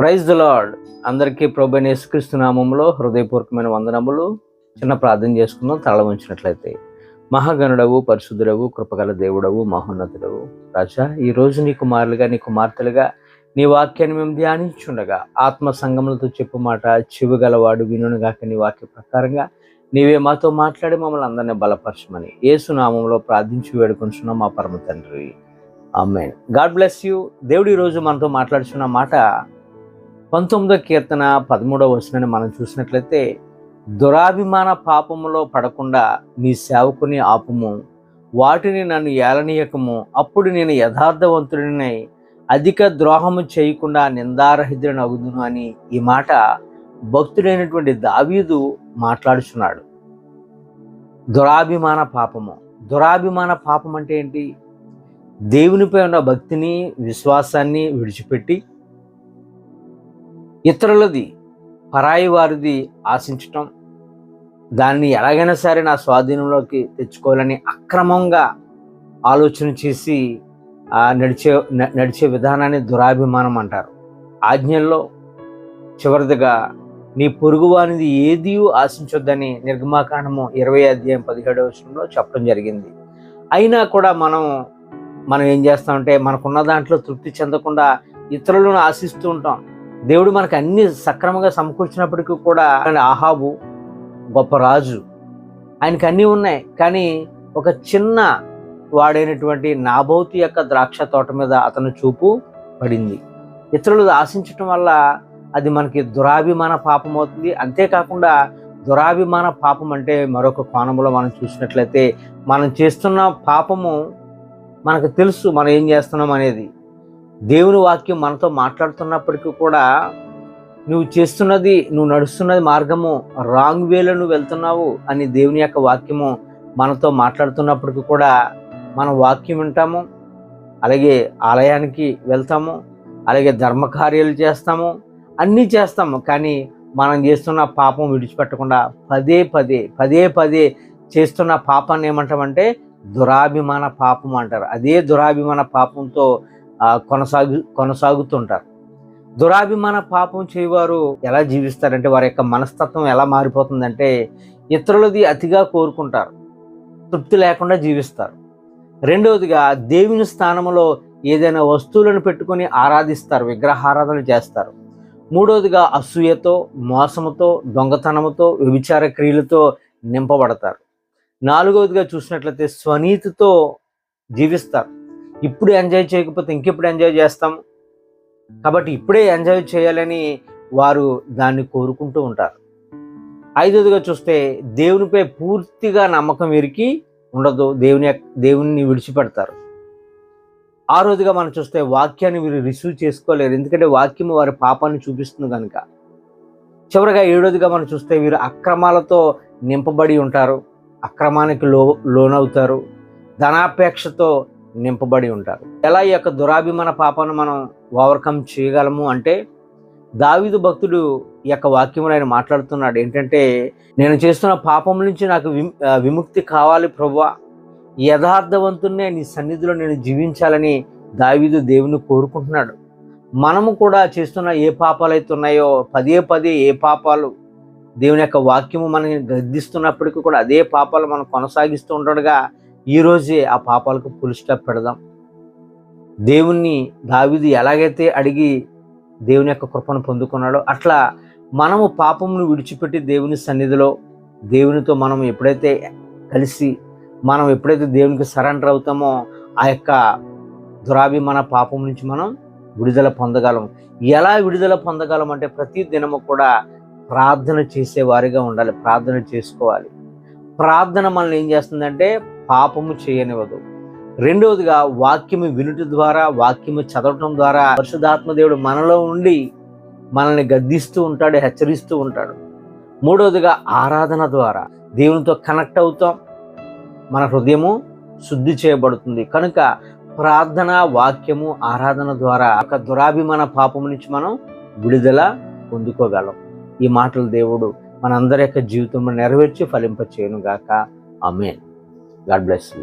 Praise the lord. అందరికీ ప్రభు యేసుక్రీస్తు నామంలో హృదయపూర్వకమైన వందనములు. చిన్న ప్రార్థన చేసుకుందాం తల ఉంచినట్లయితే మహాగణుడవు పరిశుద్ధుడవు కృపగల దేవుడవు మహోన్నతుడవు. రాజా ఈ రోజు నీ కుమారులుగా నీ కుమార్తెలుగా నీ వాక్యాన్ని మేము ధ్యానించుండగా ఆత్మ సంగములతో చెప్పు మాట చెవిగలవాడు వినుగాక నీ వాక్య ప్రకారంగా. నీవే మాతో మాట్లాడి మమ్మల్ని అందరినీ బలపరచమని యేసు నామంలో ప్రార్థించి వేడుకుంటున్నాం మా పరమ తండ్రి. అమ్మాయి గాడ్ బ్లెస్ యూ. దేవుడు ఈరోజు మనతో మాట్లాడుచున్న మాట పంతొమ్మిదో కీర్తన పదమూడవ వచనాన్ని మనం చూసినట్లయితే దురాభిమాన పాపములో పడకుండా నీ సేవకుని ఆపము. వాటిని నన్ను ఏలనీయకము. అప్పుడు నేను యథార్థవంతుడినై అధిక ద్రోహము చేయకుండా నిందారహితుడిని అగుదును అని ఈ మాట భక్తుడైనటువంటి దావీదు మాట్లాడుచున్నాడు. దురాభిమాన పాపము. దురాభిమాన పాపం అంటే ఏంటి? దేవునిపై ఉన్న భక్తిని విశ్వాసాన్ని విడిచిపెట్టి ఇతరులది పరాయి వారిది ఆశించటం దాన్ని ఎలాగైనా సరే నా స్వాధీనంలోకి తెచ్చుకోవాలని అక్రమంగా ఆలోచన చేసి నడిచే నడిచే విధానాన్ని దురాభిమానం అంటారు. ఆజ్ఞల్లో చివరిదిగా నీ పొరుగువానిది ఏది ఆశించొద్దని నిర్గమాకాండము ఇరవై అధ్యాయం పదిహేడవ విషయంలో చెప్పడం జరిగింది. అయినా కూడా మనం మనం ఏం చేస్తామంటే మనకున్న దాంట్లో తృప్తి చెందకుండా ఇతరులను ఆశిస్తూ ఉంటాం. దేవుడు మనకు అన్ని సక్రమంగా సమకూర్చినప్పటికీ కూడా ఆయన ఆహాబు గొప్ప రాజు. ఆయనకి అన్నీ ఉన్నాయి. కానీ ఒక చిన్న వాడైనటువంటి నాబోతి యొక్క ద్రాక్ష తోట మీద అతను చూపు పడింది. ఇతరులు ఆశించటం వల్ల అది మనకి దురాభిమాన పాపం అవుతుంది. అంతేకాకుండా దురాభిమాన పాపం అంటే మరొక కోణంలో మనం చూసినట్లయితే మనం చేస్తున్న పాపము మనకు తెలుసు మనం ఏం చేస్తున్నాం అనేది. దేవుని వాక్యం మనతో మాట్లాడుతున్నప్పటికీ కూడా నువ్వు చేస్తున్నది నువ్వు నడుస్తున్నది మార్గము రాంగ్ వేలో నువ్వు వెళ్తున్నావు అని దేవుని యొక్క వాక్యము మనతో మాట్లాడుతున్నప్పటికీ కూడా మనం వాక్యం వింటాము అలాగే ఆలయానికి వెళ్తాము అలాగే ధర్మకార్యాలు చేస్తాము అన్నీ చేస్తాము. కానీ మనం చేస్తున్న పాపం విడిచిపెట్టకుండా పదే పదే పదే పదే చేస్తున్న పాపాన్ని ఏమంటామంటే దురాభిమాన పాపం అంటారు. అదే దురాభిమాన పాపంతో కొనసాగు కొనసాగుతుంటారు. దురాభిమాన పాపం చేయవారు ఎలా జీవిస్తారంటే వారి యొక్క మనస్తత్వం ఎలా మారిపోతుందంటే ఇతరులది అతిగా కోరుకుంటారు. తృప్తి లేకుండా జీవిస్తారు. రెండవదిగా దేవుని స్థానంలో ఏదైనా వస్తువులను పెట్టుకొని ఆరాధిస్తారు విగ్రహారాధన చేస్తారు. మూడవదిగా అసూయతో మోసముతో దొంగతనముతో వ్యభిచార క్రియలతో నింపబడతారు. నాలుగవదిగా చూసినట్లయితే స్వనీతితో జీవిస్తారు. ఇప్పుడు ఎంజాయ్ చేయకపోతే ఇంకెప్పుడు ఎంజాయ్ చేస్తాం? కాబట్టి ఇప్పుడే ఎంజాయ్ చేయాలని వారు దాన్ని కోరుకుంటూ ఉంటారు. ఐదోదిగా చూస్తే దేవునిపై పూర్తిగా నమ్మకం ఎరికి ఉండదు. దేవుని యొక్క- దేవుని విడిచిపెడతారు. రోజుగా మనం చూస్తే వాక్యాన్ని వీరు రిసీవ్ చేసుకోలేరు. ఎందుకంటే వాక్యం వారి పాపాన్ని చూపిస్తుంది కనుక. చివరిగా ఏడోదిగా మనం చూస్తే వీరు అక్రమాలతో నింపబడి ఉంటారు. అక్రమానికి లో లోనవుతారు. ధనాపేక్షతో నింపబడి ఉంటారు. ఎలా ఈ యొక్క దురాభిమాన పాపాన్ని మనం ఓవర్కమ్ చేయగలము అంటే దావీదు భక్తుడు ఈ యొక్క వాక్యములు ఆయన మాట్లాడుతున్నాడు. ఏంటంటే నేను చేస్తున్న పాపం నుంచి నాకు విముక్తి కావాలి ప్రభా యథార్థవంతున్నే నీ సన్నిధిలో నేను జీవించాలని దావీదు దేవుని కోరుకుంటున్నాడు. మనము కూడా చేస్తున్న ఏ పాపాలు అయితే ఉన్నాయో పదే పదే ఏ పాపాలు దేవుని యొక్క వాక్యము మనని గద్దిస్తున్నప్పటికీ కూడా అదే పాపాలు మనం కొనసాగిస్తూ ఉండగా ఈరోజే ఆ పాపాలకు ఫుల్ స్టాప్ పెడదాం. దేవుణ్ణి దావిది ఎలాగైతే అడిగి దేవుని యొక్క కృపను పొందుకున్నాడో అట్లా మనము పాపమును విడిచిపెట్టి దేవుని సన్నిధిలో దేవునితో మనం ఎప్పుడైతే కలిసి మనం ఎప్పుడైతే దేవునికి సరెండర్ అవుతామో ఆ యొక్క దురాభిమాన పాపం నుంచి మనం విడుదల పొందగలం. ఎలా విడుదల పొందగలం అంటే ప్రతి దినము కూడా ప్రార్థన చేసేవారిగా ఉండాలి ప్రార్థన చేసుకోవాలి. ప్రార్థన మనల్ని ఏం చేస్తుందంటే పాపము చేయనివ్వదు. రెండవదిగా వాక్యము వినుట ద్వారా వాక్యము చదవటం ద్వారా పరిశుధాత్మ దేవుడు మనలో ఉండి మనల్ని గద్దిస్తూ ఉంటాడు హెచ్చరిస్తూ ఉంటాడు. మూడవదిగా ఆరాధన ద్వారా దేవునితో కనెక్ట్ అవుతాం. మన హృదయము శుద్ధి చేయబడుతుంది. కనుక ప్రార్థన వాక్యము ఆరాధన ద్వారా ఒక దురాభిమాన పాపం నుంచి మనం విడుదల పొందుకోగలం. ఈ మాటలు దేవుడు మనందరి యొక్క జీవితంలో నెరవేర్చి ఫలింప చేయను గాక అమేన్ గాడ్ బ్లెస్ యూ